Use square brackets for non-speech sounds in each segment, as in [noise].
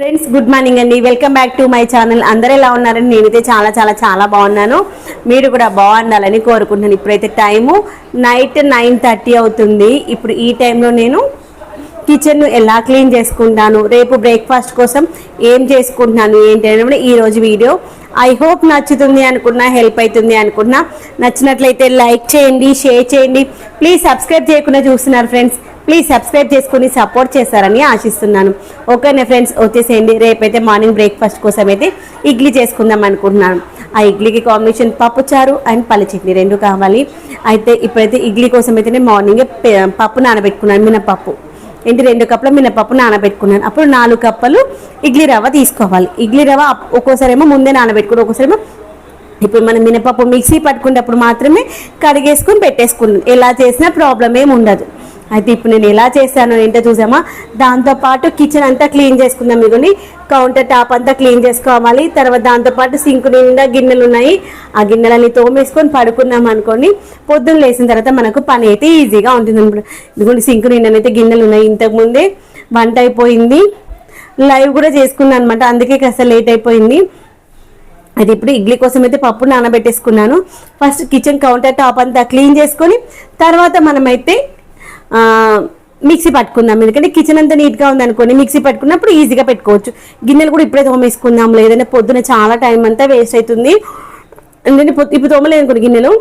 Friends good morning అండి. Welcome back to my channel అందరూ ఎలా ఉన్నారని నేనైతే చాలా చాలా చాలా బాగున్నాను. మీరు కూడా బాగుండాలని కోరుకుంటున్నాను. ఇప్పుడైతే టైము నైట్ నైన్ థర్టీ అవుతుంది. ఇప్పుడు ఈ టైంలో నేను కిచెన్ను ఎలా క్లీన్ చేసుకుంటాను? రేపు బ్రేక్ఫాస్ట్ కోసం ఏం చేసుకుంటున్నాను? ఏంటి అనేది ఈరోజు వీడియో ఐ హోప్ నచ్చుతుంది అనుకున్నా హెల్ప్ అవుతుంది అనుకున్నా. నచ్చినట్లయితే లైక్ చేయండి షేర్ చేయండి. ప్లీజ్ సబ్స్క్రైబ్ చేయకుండా చూస్తున్నారు ఫ్రెండ్స్ ప్లీజ్ సబ్స్క్రైబ్ చేసుకుని సపోర్ట్ చేస్తారని ఆశిస్తున్నాను. ఓకేనే ఫ్రెండ్స్ వచ్చేసేయండి. రేపైతే మార్నింగ్ బ్రేక్ఫాస్ట్ కోసం అయితే ఇడ్లీ చేసుకుందాం అనుకుంటున్నాను. ఆ ఇడ్లీకి కాంబినేషన్ పప్పు చారు అండ్ పల్లి చట్నీ రెండు కావాలి. అయితే ఇప్పుడైతే ఇడ్లీ కోసం అయితేనే మార్నింగే పప్పు నానబెట్టుకున్నాను మినపప్పు. ఏంటి రెండు కప్పుల మినపప్పు నానబెట్టుకున్నాను. అప్పుడు నాలుగు కప్పలు ఇడ్లీ రవ్వ తీసుకోవాలి. ఇడ్లీ రవ్వ ఒక్కోసారేమో ఒక్కోసారి ఏమో ముందే నానబెట్టుకుని ఒక్కోసారి ఏమో ఇప్పుడు మనం మినపప్పు మిక్సీ పట్టుకునేటప్పుడు మాత్రమే కడిగేసుకుని పెట్టేసుకున్నాం ఎలా చేసినా ప్రాబ్లం ఏమి ఉండదు. అయితే ఇప్పుడు నేను ఎలా చేశాను ఏంటో చూసామా? దాంతోపాటు కిచెన్ అంతా క్లీన్ చేసుకుందాం ఇదిగోండి కౌంటర్ టాప్ అంతా క్లీన్ చేసుకోవాలి. తర్వాత దాంతోపాటు సింక్ నిండా గిన్నెలు ఉన్నాయి. ఆ గిన్నెలన్నీ తోమేసుకొని పడుకున్నాం అనుకోండి. పొద్దున్న లేచిన తర్వాత మనకు పని అయితే ఈజీగా ఉంటుంది. అనమాట ఇదిగోండి సింక్ నిండానైతే గిన్నెలు ఉన్నాయి ఇంతకుముందే వంట అయిపోయింది. లైవ్ కూడా చేసుకున్నాను అనమాట అందుకే కాస్త లేట్ అయిపోయింది. అది ఇప్పుడు ఇడ్లీ కోసం అయితే పప్పు నానబెట్టేసుకున్నాను. ఫస్ట్ కిచెన్ కౌంటర్ టాప్ అంతా క్లీన్ చేసుకొని తర్వాత మనమైతే మిక్సీ పట్టుకుందాం. ఎందుకంటే కిచెన్ అంతా నీట్గా ఉందనుకోండి మిక్సీ పట్టుకున్నప్పుడు ఈజీగా పెట్టుకోవచ్చు. గిన్నెలు కూడా ఇప్పుడే తోమేసుకుందాం. లేదంటే పొద్దున చాలా టైం అంతా వేస్ట్ అవుతుంది. ఎందుకంటే పొద్దు ఇప్పుడు తోమలేదు అనుకోండి గిన్నెలు.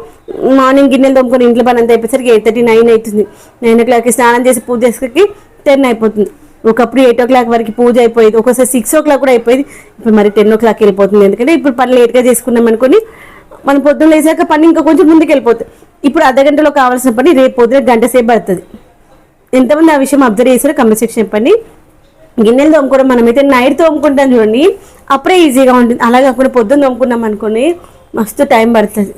మార్నింగ్ గిన్నెలు తోముకొని ఇంట్లో పని అంతా అయిపోయేసరికి ఎయిట్ థర్టీ నైన్ అవుతుంది. నైన్ ఓ క్లాక్కి స్నానం చేసి పూజ చేసేసరికి టెన్ అయిపోతుంది. ఒకప్పుడు ఎయిట్ ఓ క్లాక్ వరకు పూజ అయిపోయేది. ఒకసారి సిక్స్ ఓ క్లాక్ కూడా అయిపోయింది. ఇప్పుడు మరి టెన్ ఓ క్లాక్ వెళ్ళిపోతుంది. ఎందుకంటే ఇప్పుడు పని లేట్గా చేసుకున్నాం అనుకోని మనం పొద్దున్న లేసాక పని ఇంకా కొంచెం ముందుకు వెళ్ళిపోతుంది ఇప్పుడు అర్ధ గంటలో కావాల్సిన పని రేపు పొద్దున గంట సేపు పడుతుంది. ఎంతమంది ఆ విషయం అబ్జర్వ్ చేశారో కమెంట్ సెక్షన్ చెప్పండి. గిన్నెలు తోముకోవడం మనమైతే నైట్ తోముకుంటాం చూడండి. అప్పుడే ఈజీగా ఉంటుంది. అలా కాకుండా పొద్దున్న తోముకున్నాం అనుకోండి మస్తు టైం పడుతుంది.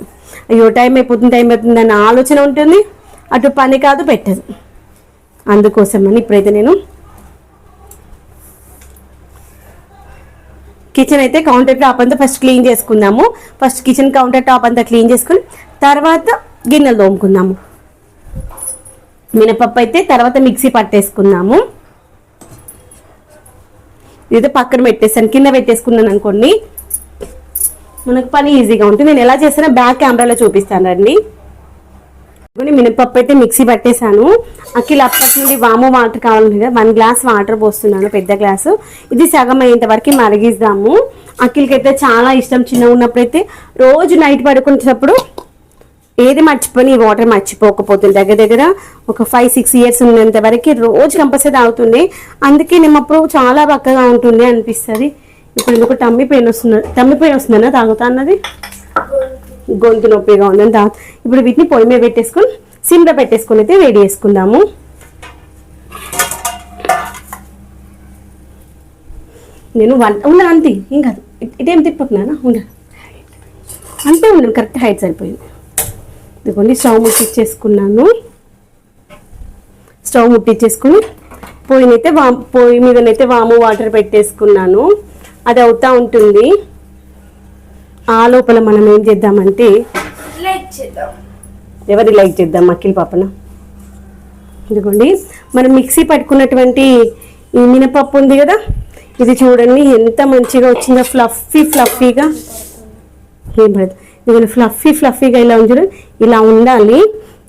అయ్యో టైం అయిపోతుంది టైం అయిపోతుంది అన్న ఆలోచన ఉంటుంది. అటు పని కాదు పెట్టదు. అందుకోసమని ఇప్పుడైతే నేను కిచెన్ అయితే కౌంటర్ టాప్ అంతా ఫస్ట్ క్లీన్ చేసుకుందాము. ఫస్ట్ కిచెన్ కౌంటర్ టాప్ అంతా క్లీన్ చేసుకుని తర్వాత గిన్నెలు తోముకుందాము మినపప్పు అయితే తర్వాత మిక్సీ పట్టేసుకుందాము ఇదైతే పక్కన పెట్టేస్తాను కింద పెట్టేసుకున్నాను అనుకోండి. మనకు పని ఈజీగా ఉంటుంది. నేను ఎలా చేస్తానో బ్యాక్ కెమెరాలో చూపిస్తాను రండి. మినపప్పు అయితే మిక్సీ పట్టేశాను. అఖిల్ అప్పటి నుండి వాము వాటర్ కావాలంటే కదా వన్ గ్లాస్ వాటర్ పోస్తున్నాను పెద్ద గ్లాసు. ఇది సగం అయ్యేంత వరకు మరిగిద్దాము. అఖిల్కి అయితే చాలా ఇష్టం చిన్నగా ఉన్నప్పుడైతే. రోజు నైట్ పడుకునేటప్పుడు ఏది మర్చిపోయి ఈ వాటర్ మర్చిపోకపోతుంది దగ్గర దగ్గర ఒక ఫైవ్ సిక్స్ ఇయర్స్ ఉన్నంత వరకు రోజు కంపల్సరీ తాగుతుంది అందుకే నిమ్మప్పుడు చాలా బక్కగా ఉంటుంది అనిపిస్తుంది. ఇప్పుడు ఎందుకు టమ్మి పెయిన్ వస్తుంది టమ్మి పెయిన్ వస్తుందన్నా తాగుతా అన్నది. గొంతు నొప్పిగా ఉందని తా ఇప్పుడు వీటిని పొయ్యి మీద పెట్టేసుకొని సిమ్లో పెట్టేసుకొని అయితే వేడి చేసుకుందాము. నేను వంట ఉన్నాను అంతే ఏం కాదు. ఇటేం తిప్పకున్నానా ఉండాలి అంతే ఉన్నాను కరెక్ట్ హైట్ సరిపోయింది. ఇదిగోండి స్టవ్ ముట్టించేసుకున్నాను స్టవ్ ముట్టించేసుకుని పొయ్యినైతే వా పొయ్యి మీదనైతే వాము వాటర్ పెట్టేసుకున్నాను. అది అవుతా ఉంటుంది. ఆ లోపల మనం ఏం చేద్దామంటే లైక్ చేద్దాం. ఎవరి లైక్ చేద్దాం? అఖిల్ పాపన? ఇదిగోండి మనం మిక్సీ పట్టుకున్నటువంటి ఈ మినపప్పు ఉంది కదా ఇది చూడండి ఎంత మంచిగా వచ్చిందో ఫ్లఫీ ఫ్లఫీగా. ఏం పడదు. ఇదిగోండి ఫ్లఫీ ఫ్లఫీగా ఇలా ఉంచారు ఇలా ఉండాలి.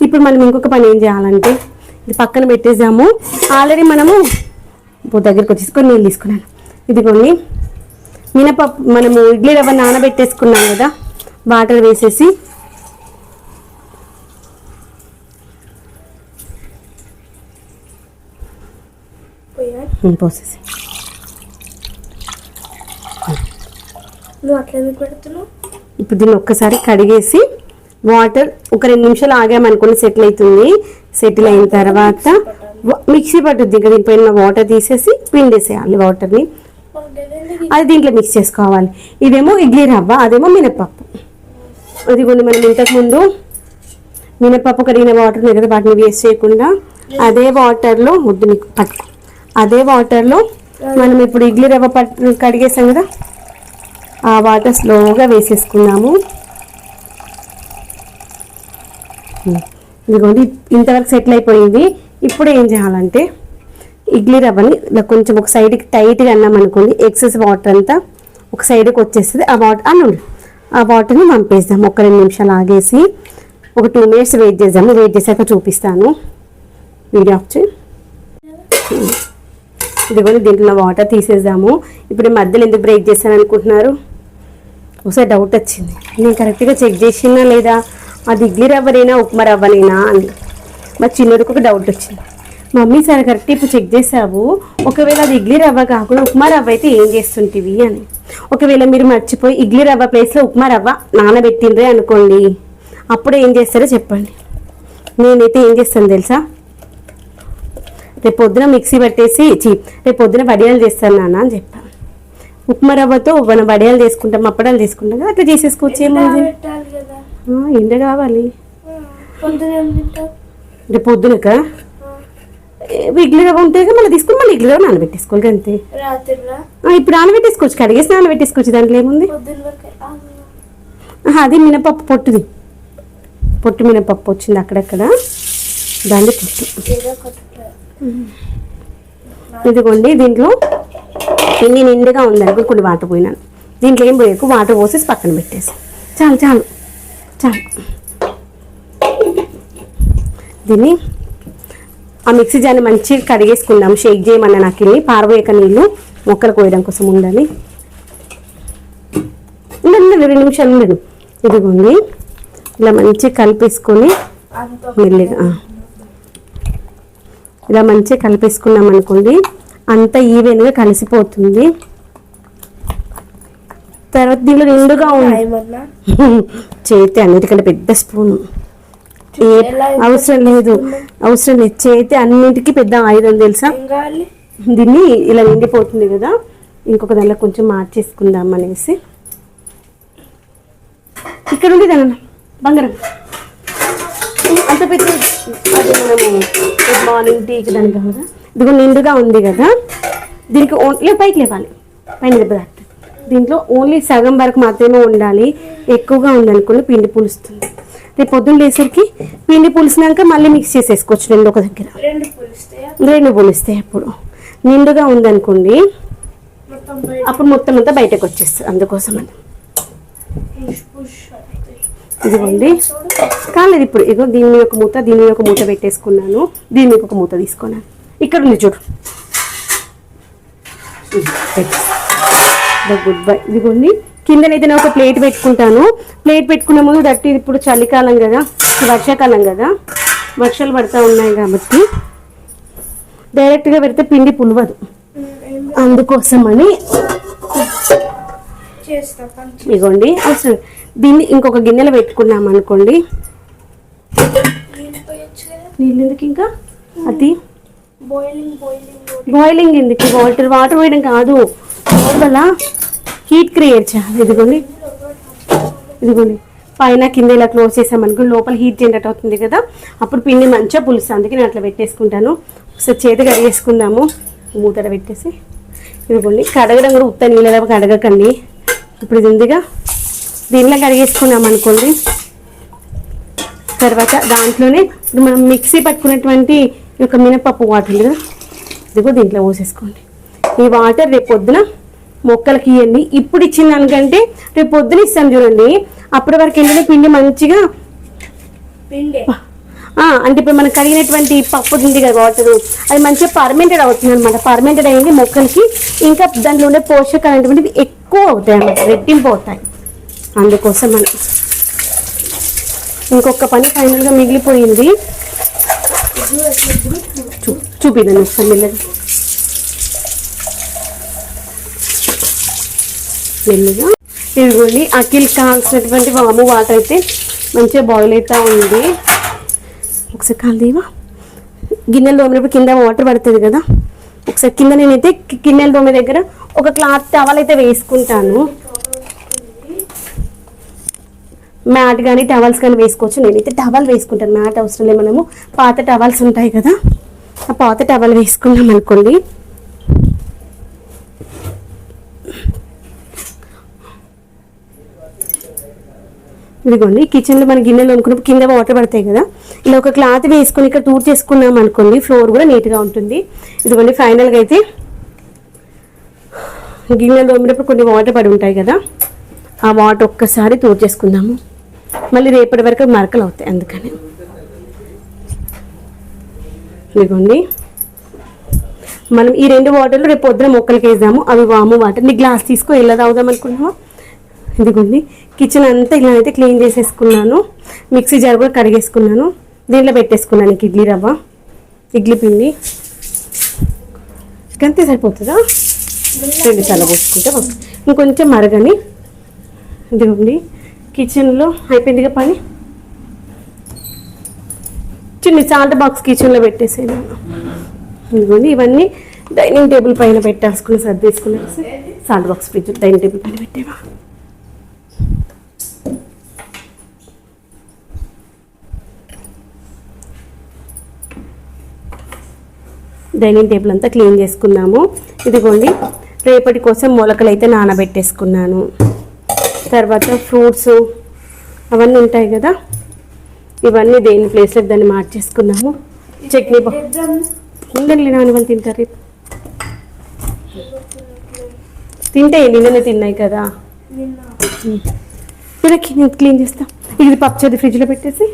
ఇప్పుడు మనం ఇంకొక పని ఏం చేయాలంటే ఇది పక్కన పెట్టేసాము. ఆల్రెడీ మనము దగ్గరికి వచ్చేసి వచ్చేసుకొని నీళ్ళు తీసుకున్నాను. ఇదిగోండి మినపప్పు మనము ఇడ్లీ రవ్వ నానబెట్టేసుకున్నాం కదా వాటర్ వేసేసి. పోసేసి. నువ్వు అట్లా ఎందుకు పెడుతున్నావు? ఇప్పుడు దీన్ని ఒక్కసారి కడిగేసి వాటర్ ఒక రెండు నిమిషాలు ఆగామనుకోండి సెటిల్ అవుతుంది. సెటిల్ అయిన తర్వాత మిక్సీ పట్టుద్ది ఇంకా దీనిపైన వాటర్ తీసేసి పిండేసేయాలి వాటర్ని అది దీంట్లో మిక్స్ చేసుకోవాలి. ఇదేమో ఇడ్లీ రవ్వ అదేమో మినపప్పు. అది కొన్ని మనం ఇంతకుముందు మినపప్పు కడిగిన వాటర్ ఉంది కదా వాటిని వేస్ట్ చేయకుండా అదే వాటర్లో ముద్దు నీకు పట్టు. అదే వాటర్లో మనం ఇప్పుడు ఇడ్లీ రవ్వ పట్టు కడిగేసాం కదా. ఆ వాటర్ స్లోగా వేసేసుకున్నాము. ఇదిగోండి ఇంతవరకు సెటిల్ అయిపోయింది. ఇప్పుడు ఏం చేయాలంటే ఇడ్లీ రవ్వని ఇలా కొంచెం ఒక సైడ్కి టైట్గా అన్నాం అనుకోండి ఎక్సెస్ వాటర్ అంతా ఒక సైడ్కి వచ్చేస్తుంది. ఆ వాటర్ అన్నండి ఆ వాటర్ని పంపేద్దాం ఒక రెండు నిమిషాలు ఆగేసి ఒక టూ మినిట్స్ వెయిట్ చేద్దాము వెయిట్ చేశాక చూపిస్తాను. వీడియో ఆఫ్ చేయి. ఇదిగోండి దీంట్లో వాటర్ తీసేద్దాము. ఇప్పుడు మధ్యలో ఎందుకు బ్రేక్ చేశాను అనుకుంటున్నారు ఒకసారి డౌట్ వచ్చింది. నేను కరెక్ట్గా చెక్ చేసినా లేదా? అది ఇడ్లీ రవ్వనేనా ఉప్మా రవ్వనేనా అని మా చిన్నోడికి ఒక డౌట్ వచ్చింది. మమ్మీ సరే కరెక్ట్ ఇప్పుడు చెక్ చేసావు ఒకవేళ అది ఇడ్లీ రవ్వ కాకుండా ఉప్మా రవ్వ అయితే ఏం చేస్తుంటివి? అని ఒకవేళ మీరు మర్చిపోయి ఇడ్లీ రవ్వ ప్లేస్లో ఉప్మా రవ్వ నానబెట్టిండ్రే అనుకోండి. అప్పుడు ఏం చేస్తారో చెప్పండి. నేనైతే ఏం చేస్తాను తెలుసా? రేపు పొద్దున మిక్సీ పట్టేసి చి రేపు పొద్దున వడియాలు చేస్తాను నాన్న అని చెప్పాను ఉప్మా రవ్వతో మనం వడియాలు చేసుకుంటాం అప్పడాలు చేసుకుంటాం కదా అట్లా చేసేసుకోవచ్చు ఏముంది? ఎండ కావాలి రేపు పొద్దునక? ఇడ్లీ రవ్వ ఉంటే మళ్ళీ తీసుకుని మళ్ళీ ఇడ్లీ రవ్వ నానబెట్టేసుకోవాలి అంతే. ఇప్పుడు నానబెట్టేసుకోవచ్చు కడిగేసి నానబెట్టేసుకోవచ్చు దాంట్లో ఏముంది? అది మినపప్పు పొట్టుది. పొట్టు మినపప్పు వచ్చింది అక్కడక్కడ. దాన్ని పొట్టు. ఇదిగోండి దీంట్లో పిండి నిండుగా ఉందనుకో కొన్ని వాటర్ పోయినాను. దీంట్లో ఏం పోయకు వాటర్ పోసేసి పక్కన పెట్టేసి. చాలు చాలు చాలు. దీన్ని ఆ మిక్సీ జాన్ని మంచిగా కడిగేసుకుందాం. షేక్ చేయమన్న నాకు ఇన్ని. పారబోయక నీళ్ళు మొక్కలు కోయడం కోసం ఉండాలి ఉండండి రెండు నిమిషాలు ఉండదు ఇదిగోండి. ఇలా మంచిగా కలిపేసుకొని మెల్లిగా ఇలా మంచిగా కలిపేసుకున్నాం అనుకోండి అంత ఈవెన్గా కలిసిపోతుంది. తర్వాత దీనిలో నిండుగా ఉంది. ఏమన్నా [laughs] చేతి అన్నిటికంటే పెద్ద స్పూన్. అవసరం లేదు. అవసరం లేదు. చేతి అన్నిటికీ పెద్ద ఆయుధం తెలుసా? దీన్ని ఇలా నిండిపోతుంది కదా. ఇంకొక దానిలో కొంచెం మార్చేసుకుందాం అనేసి. ఇక్కడ ఉంది దాని బంగారం. అది మనము గుడ్ మార్నింగ్ టీకి దానికి కదా ఇదిగో నిండుగా ఉంది కదా. దీనికి ఓన్లీ పైకి లేవాలి. పైన దెబ్బ తాకుతుంది. దీంట్లో ఓన్లీ సగం వరకు మాత్రమే ఉండాలి. ఎక్కువగా ఉందనుకోండి పిండి పులుస్తుంది. రేపు పొద్దున్న లేసరికి పిండి పులిసినాక మళ్ళీ మిక్స్ చేసేసుకోవచ్చు రెండు ఒక దగ్గర. రెండు పులిస్తే పులిస్తాయి అప్పుడు. నిండుగా ఉందనుకోండి అప్పుడు మొత్తం అంతా బయటకు వచ్చేస్తుంది అందుకోసం అని. ఇదిగోండి. కాలేదు ఇప్పుడు. ఇదిగో దీని మీద ఒక మూత దీని మీద ఒక మూత పెట్టేసుకున్నాను. దీని మీద ఒక మూత తీసుకున్నాను ఇక్కడ ఉంది చూడు. గుడ్ బై ఇదిగోండి. కిందనైతే నేను ఒక ప్లేట్ పెట్టుకుంటాను. ప్లేట్ పెట్టుకునే ముందు దట్టి ఇప్పుడు చలికాలం కదా. వర్షాకాలం కదా. వర్షాలు పడతా ఉన్నాయి కాబట్టి డైరెక్ట్గా పెడితే పిండి పులవదు. అందుకోసమని ఇగోండి అవసరం దీన్ని ఇంకొక గిన్నెలో పెట్టుకున్నాం అనుకోండి. నీళ్ళు ఎందుకు ఇంకా? అది? బాయిలింగ్ ఎందుకు? వాటర్ వాటర్ వేయడం కాదు. లోపల హీట్ క్రియేట్ చేయాలి. ఇదిగోండి. ఇదిగోండి. పైన కింద ఇలా క్లోజ్ చేసామనుకో లోపల హీట్ జనరేట్ అవుతుంది కదా. అప్పుడు పిండి మంచిగా పులుస్తుంది అందుకే నేను అట్లా పెట్టేసుకుంటాను. ఒకసారి చేతి కడిగేసుకుందాము. మూతల పెట్టేసి. ఇదిగోండి. కడగడం కూడా ఉత్త నీళ్ళ కడగకండి. ఇప్పుడు ఇది ఉందిగా దీనిలో కడిగేసుకున్నాం అనుకోండి. తర్వాత దాంట్లోనే ఇప్పుడు మనం మిక్సీ పట్టుకున్నటువంటి ఈ యొక్క మినపప్పు వాటర్ కదా ఇదిగో దీంట్లో పోసేసుకోండి. ఈ వాటర్ రేపు పొద్దున మొక్కలకి ఇవ్వండి. ఇప్పుడు ఇచ్చిన దానికంటే రేపు పొద్దున ఇస్తాను చూడండి. అప్పటి వరకు ఏంటంటే పిండి మంచిగా పిండే. అంటే ఇప్పుడు మనకు కడిగినటువంటి పప్పు ఉంది కదా వాటర్ అది మంచిగా పర్మెంటెడ్ అవుతుంది అనమాట పర్మెంటెడ్ అయ్యింది మొక్కలకి. ఇంకా దాంట్లో ఉండే పోషకాలు అనేటువంటివి ఎక్కువ అవుతాయి అన్నమాట. రెట్టింపు అవుతాయి. అందుకోసం అని ఇంకొక పని ఫైనల్గా మిగిలిపోయింది. చూ చూపిద్దాం ఒకసారి మెల్లగా. ఇదిగోండి అఖిల్ కావాల్సినటువంటి వాము వాటర్ అయితే మంచిగా బాయిల్ అవుతా ఉంది. ఒకసారి కాలుదేవా గిన్నెలు తోమినప్పుడు కింద వాటర్ పడుతుంది కదా. ఒకసారి కింద నేనైతే కిన్నెల గిన్నెల దగ్గర ఒక క్లాత్ టవల్ అయితే వేసుకుంటాను. మ్యాట్ కానీ టవల్స్ కానీ వేసుకోవచ్చు. నేనైతే టవల్ వేసుకుంటాను. మ్యాట్ అవసరం లేదు. మనము పాత టవల్స్ ఉంటాయి కదా ఆ పాత టవల్ వేసుకున్నాం అనుకోండి. ఇదిగోండి కిచెన్లో మన గిన్నెలు అనుకున్నప్పుడు కింద వాటర్ పడతాయి కదా. ఇలా ఒక క్లాత్ వేసుకొని ఇక్కడ టూర్ చేసుకున్నాం అనుకోండి ఫ్లోర్ కూడా నీట్గా ఉంటుంది. ఇదిగోండి ఫైనల్గా అయితే గిన్నెలు తోమినప్పుడు కొన్ని వాటర్ పడి ఉంటాయి కదా. ఆ వాటర్ ఒక్కసారి తూర్ చేసుకుందాము. మళ్ళీ రేపటి వరకు మరకలు అవుతాయి అందుకని. ఇదిగోండి మనం ఈ రెండు వాటర్లు రేపు పొద్దున మొక్కలకి వేద్దాము. అవి వాము వాటర్ నీ గ్లాస్ తీసుకో ఇలా తాగుదాం అనుకున్నావా ఇదిగోండి. కిచెన్ అంతా ఇలా అయితే క్లీన్ చేసేసుకున్నాను. మిక్సీ జార్ కూడా కడిగేసుకున్నాను. దీంట్లో పెట్టేసుకున్నాను ఇడ్లీ రవ్వ ఇడ్లీ పిండి. అంతే సరిపోతుందా? రెండు సార్లు పోసుకుంటే ఇంకొంచెం మరగని. ఇదిగోండి. కిచెన్లో అయిపోయిందిగా పని. చిన్న సాల్ట్ బాక్స్ కిచెన్లో పెట్టేసాను ఇదిగోండి ఇవన్నీ డైనింగ్ టేబుల్ పైన పెట్టేసుకుని సర్దేసుకునేసి salt box fridge dining table పైన పెట్టేవా డైనింగ్ టేబుల్ అంతా క్లీన్ చేసుకున్నాము. ఇదిగోండి రేపటి కోసం మొలకలు అయితే నానబెట్టేసుకున్నాను. తర్వాత ఫ్రూట్స్ అవన్నీ ఉంటాయి కదా ఇవన్నీ దేని ప్లేస్లో దాన్ని మార్చేసుకున్నాము. చట్నీ ఉండండి నాని వాళ్ళు తింటారు. రేపు తింటే నిన్ననే తిన్నాయి కదా. నేను క్లీన్ చేస్తా. ఇది పప్పుచేది ఫ్రిడ్జ్లో పెట్టేసి.